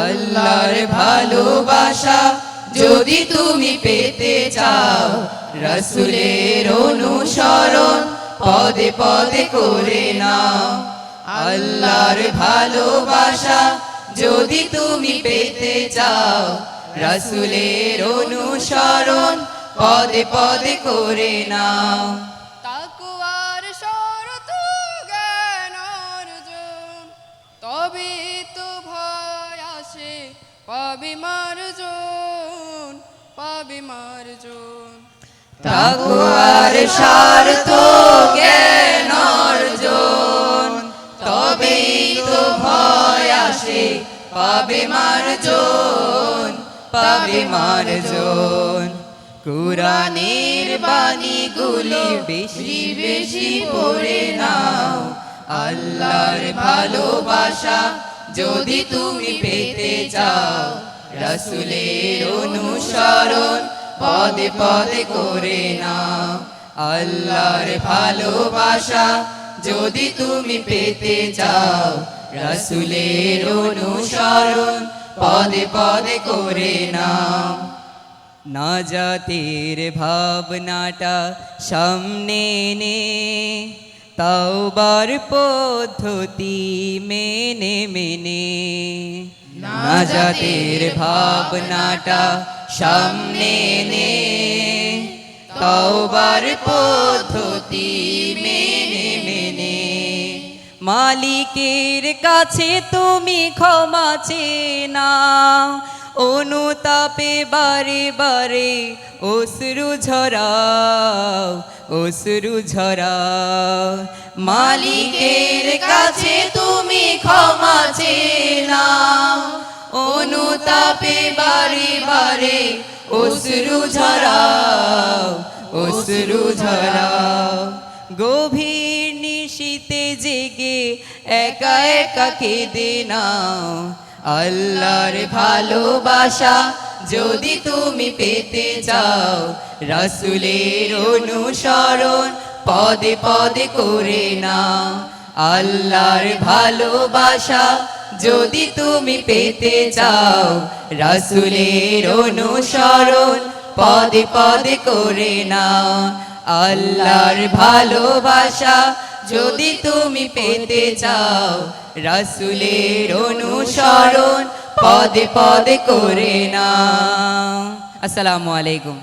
আল্লাহর ভালোবাসা যদি তুমি পেতে চাও, রসুলের অনুসরণ পদে পদে করে নাও। আল্লাহর ভালোবাসা যদি তুমি পেতে চাও, রসুলের অনুসরণ পদে পদে করে নাও। পাবি মার্জন পাবি মার্জন। তাকুয়ার স্বার্থ জ্ঞান অর্জন তবেই তো ভয় আসে। পাবে মার্জন পাবে মার্জন। কুরানের বাণীগুলি বেশি বেশি পড়ে নাও। আল্লাহর ভালোবাসা যদি তুমি পেতে চাও, রসুলের অনুসরণ পদে পদে করে নাও। আল্লাহর ভালোবাসা যদি তুমি পেতে চাও, রসুলের অনুসরণ পদে পদে করে নাও। না জাতির ভাবনাটা সামনে নে। তাওবার পদ্ধতি মেনে মেনে। না জাতির ভাবনাটা সামনে নে তাওবার পদ্ধতি মেনে মেনে। মালিকের কাছে তুমি ক্ষমা চেয়ে নাও। অনুতাপে বারে বারে অশ্রু ঝরাও অশ্রু ঝরাও। মালিকের কাছে তুমি ক্ষমা চেয়ে নাও। অনুতাপে বারে বারে অশ্রু ঝরাও অশ্রু ঝরাও। গভীর নিশীতে জেগে একা একা কেঁদে নাও। আল্লাহর ভালোবাসা যদি তুমি পেতে চাও, রাসুলের অনুসরণ পদে পদে করে নাও। আল্লাহর ভালোবাসা যদি তুমি পেতে চাও, রাসুলের অনুসরণ পদে পদে করে নাও। আল্লাহর ভালোবাসা যদি তুমি পেতে চাও রাসুলের অনুসরণ পদে পদে করে না আসসালামু আলাইকুম।